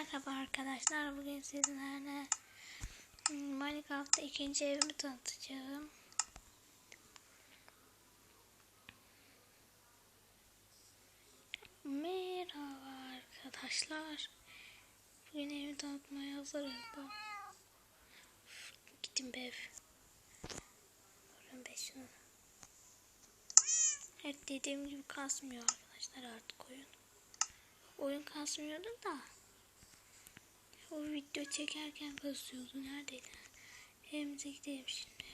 Merhaba arkadaşlar. Bugün sizlerle Minecraft'ta ikinci evimi tanıtacağım. Merhaba arkadaşlar. Bugün evimi tanıtmaya hazırım. Gittim be ev. Durun şunu. Evet dediğim gibi kasmıyor arkadaşlar artık oyun. Oyun kasmıyordu da. O video çekerken basıyordu. Neredeydi? Evimize gidelim şimdi.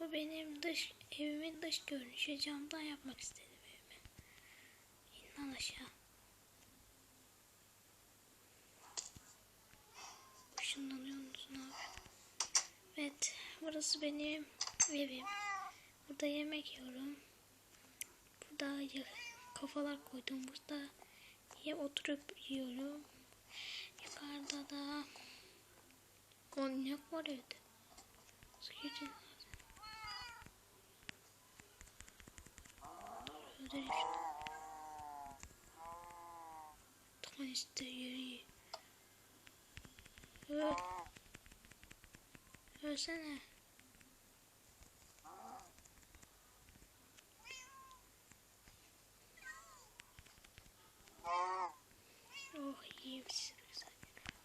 Bu benim dış evimin dış görünüşü. Camdan yapmak istedim evimi. İn lan aşağı. Işınlanıyor musun abi? Evet. Burası benim evim. Burada yemek yiyorum. Burada kafalar koydum. Burada ya oturup yiyorum. Yukarıda da konyak var evde. Sıkıcı. Şunu. Tamam işte yeri. Öl. Ölsene.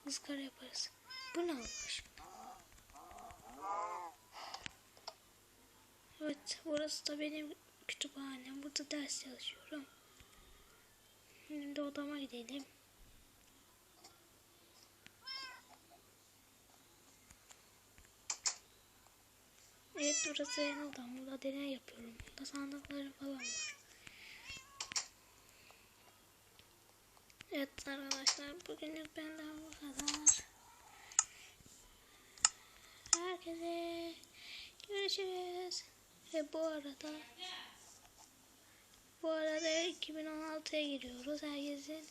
Izgara yaparız. Bu ne olmuş? Evet burası da benim kütüphanem. Burada ders çalışıyorum. Şimdi odama gidelim. Evet burası en odam. Burada deney yapıyorum. Burada sandıkları falan var. Evet arkadaşlar bugünlük benden bu kadar. Herkese görüşürüz. Ve bu arada bu arada 2016'ya giriyoruz. Herkesin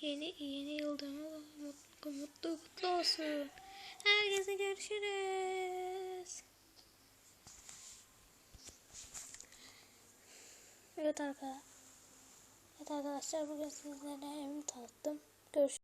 yeni yeni yıl dönümü mutlu mutlu kutlu olsun. Herkese görüşürüz. Evet arkadaşlar. Evet arkadaşlar bugün sizlere evimi tanıttım. Görüşürüz.